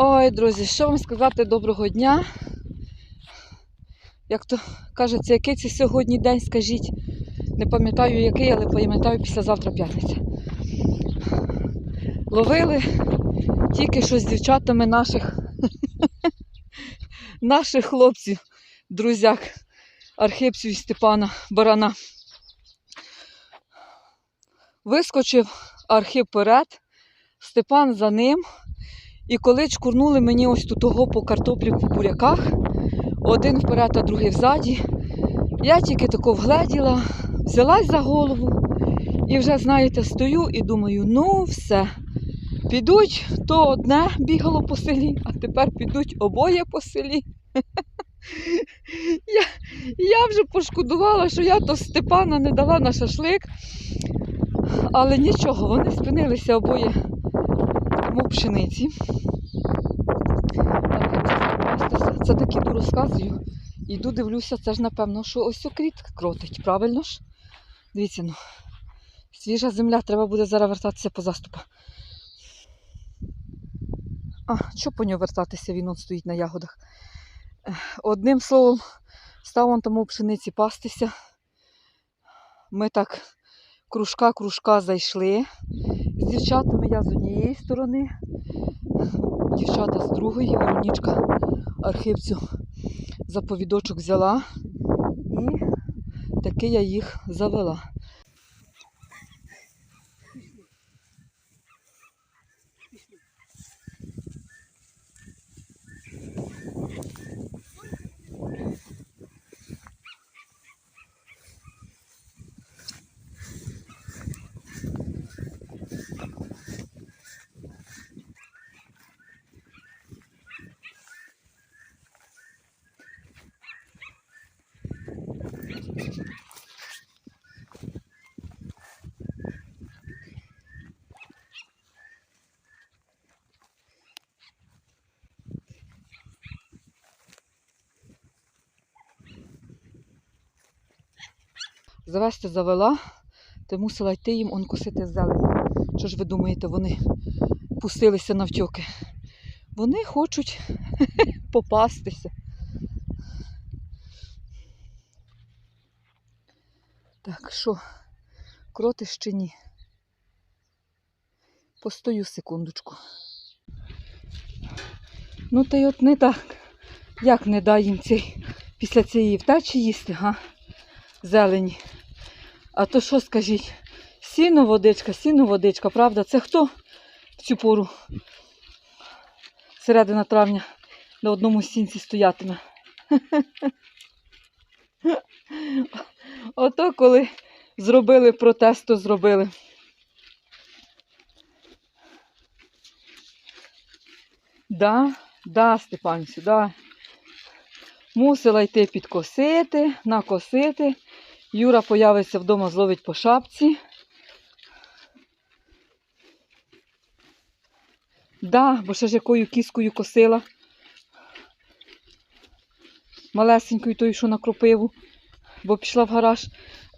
Ой, друзі, що вам сказати доброго дня? Як то кажеться, який це сьогодні день, скажіть. Не пам'ятаю який, але пам'ятаю післязавтра п'ятниця. Ловили тільки що з дівчатами наших, наших хлопців, друзяк, Архипцю і Степана Барана. Вискочив Архип вперед, Степан за ним. І коли чкурнули мені ось тут того по картоплі по буряках, один вперед, а другий взаді, я тільки тако вгледіла, взялась за голову і вже, знаєте, стою і думаю, ну все, підуть, то одне бігало по селі, а тепер підуть обоє по селі. Я, я вже пошкодувала, що я то Степана не дала на шашлик, але нічого, вони спинилися обоє тому пшениці. Це так іду розказую. Іду дивлюся, це ж напевно, що ось окріт кротить, правильно ж? Дивіться, ну. Свіжа земля, треба буде зараз вертатися по заступа. А, що по нього вертатися? Він он стоїть на ягодах. Одним словом, став он тому пшениці пастися. Ми так кружка-кружка зайшли. З дівчатами я з однієї сторони, дівчата з другої, Веронічка архивцю за повідочок взяла і таки я їх завела. Завести завела, то мусила йти їм он косити зелень. Що ж ви думаєте, вони пустилися навтьоки? Вони хочуть попастися. Так, що, кротиш чи ні? Постою секундочку. Ну, та й от не так. Як не дай їм цей, після цієї втечі їсти, га? Зелені. А то що скажіть? Сіно водичка, сіно водичка, правда? Це хто в цю пору? Середина травня на одному сінці стоятиме. Ото коли зробили протест, то зробили. Да, да, Степанцю, да. Мусила йти підкосити, накосити. Юра появиться вдома, зловить по шапці. Да, бо ще ж якою кіскою косила. Малесенькою тою, що на кропиву. Бо пішла в гараж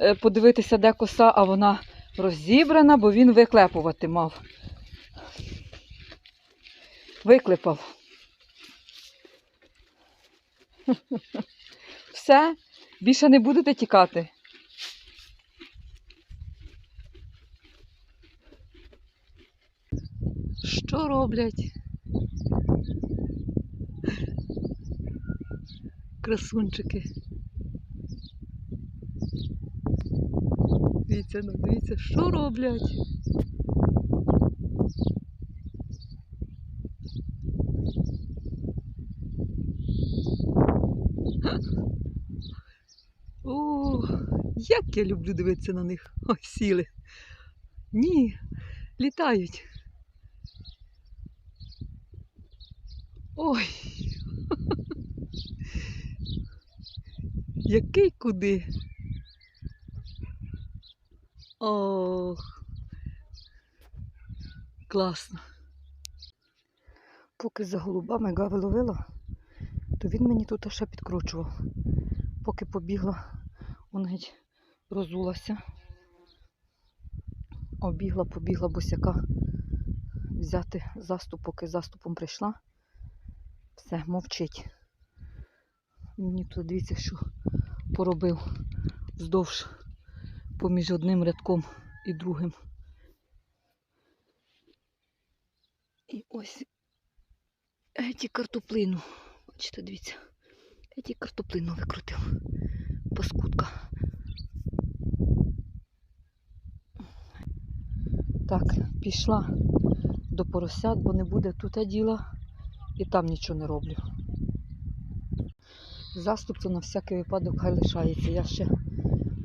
е, подивитися, де коса, а вона розібрана, бо він виклепувати мав. Виклепав. Все, більше не будете тікати. Що роблять? Красунчики. Дивіться, ну дивіться, що роблять. О, як я люблю дивитися на них. Ой, сіли. Ні, літають. Ой. Який куди? Ох. Класно. Поки за голубами гави ловила, то він мені тут ще підкручував. Поки побігла, он геть розулася. Обігла, побігла босяка взяти заступ, поки заступом прийшла. Все, мовчить. Мені тут дивіться, що поробив вздовж поміж одним рядком і другим. І ось еті картоплину. Бачите, дивіться. Еті картоплину викрутив. Паскудка. Так, пішла до поросят, бо не буде тут діла і там нічого не роблю. Заступ то на всякий випадок хай лишається. Я ще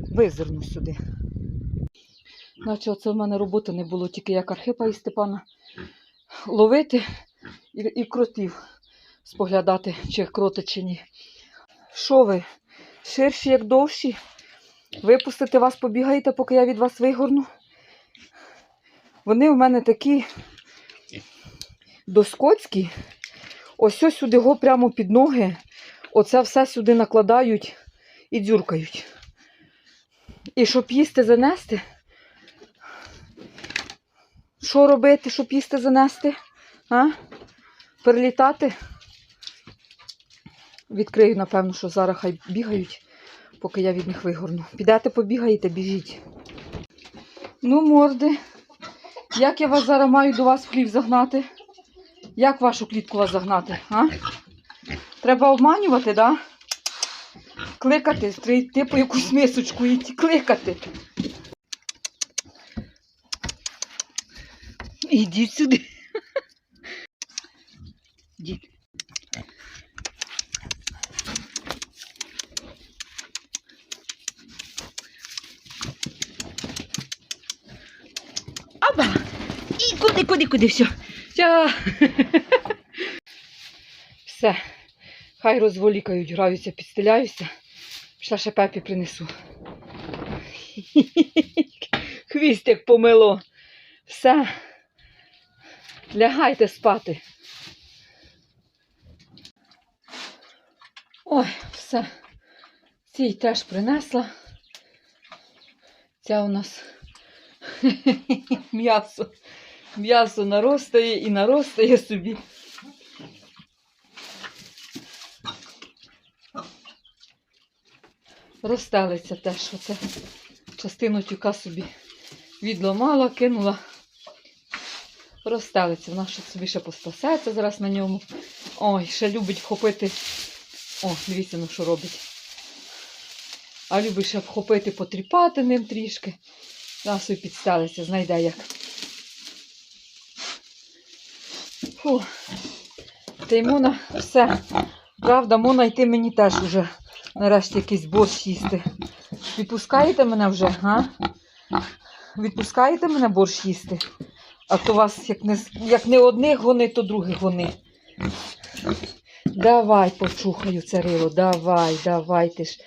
визирну сюди. Наче оце в мене роботи не було, тільки як Архипа і Степана ловити і, і кротів споглядати, чи кроти, чи ні. Що ви? Ширші, як довші? Випустити вас, побігаєте, поки я від вас вигорну. Вони в мене такі доскоцькі. Ось ось сюди го прямо під ноги. Оце все сюди накладають і дзюркають. І щоб їсти занести. Що робити, щоб їсти занести? А? Перелітати? Відкрию, напевно, що зараз хай бігають, поки я від них вигорну. Підете, побігаєте, біжіть. Ну, морди. Як я вас зараз маю до вас в хлів загнати? Як вашу клітку вас загнати? А? Треба обманювати, да? Кликати, йти по якусь мисочку і кликати. Ідіть сюди. Ідіть. Аба! І куди, куди, куди, все. Все. Все. Хай розволікають, граються, підстеляюся. Пішла ще пепі принесу. Хвіст як помило. Все. Лягайте спати. Ой, все. Цій теж принесла. Ця у нас м'ясо. М'ясо наростає і наростає собі. Розстелиться теж. Оце частину тюка собі відломала, кинула. Розстелиться. Вона ще собі ще постасеться зараз на ньому. Ой, ще любить вхопити. О, дивіться, ну що робить. А любить ще вхопити, потріпати ним трішки. Зараз собі підстелиться, знайде як. Фу. Та й Мона все. Правда, Мона йти мені теж уже нарешті якийсь борщ їсти. Відпускаєте мене вже, га? Відпускаєте мене борщ їсти? А то вас як не, як не одних гони, то других гони. Давай почухаю царило, давай, давай ти ж.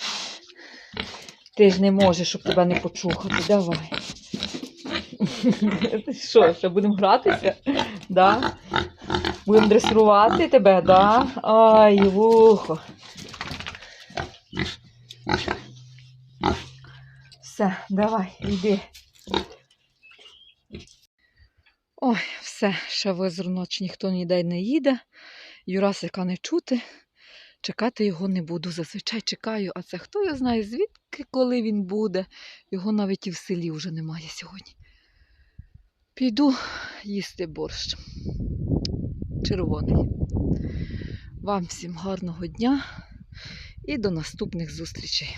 Ти ж не можеш, щоб тебе не почухати. Давай. Що, ще будемо гратися? Да? Будемо дресирувати тебе, да? Ай, вухо. Все, давай, йди. Ой, все, ще визру ночі ніхто ніде не їде. Юрасика не чути. Чекати його не буду. Зазвичай чекаю, а це хто його знає, звідки, коли він буде. Його навіть і в селі вже немає сьогодні. Піду їсти борщ. Червоний. Вам всім гарного дня і до наступних зустрічей.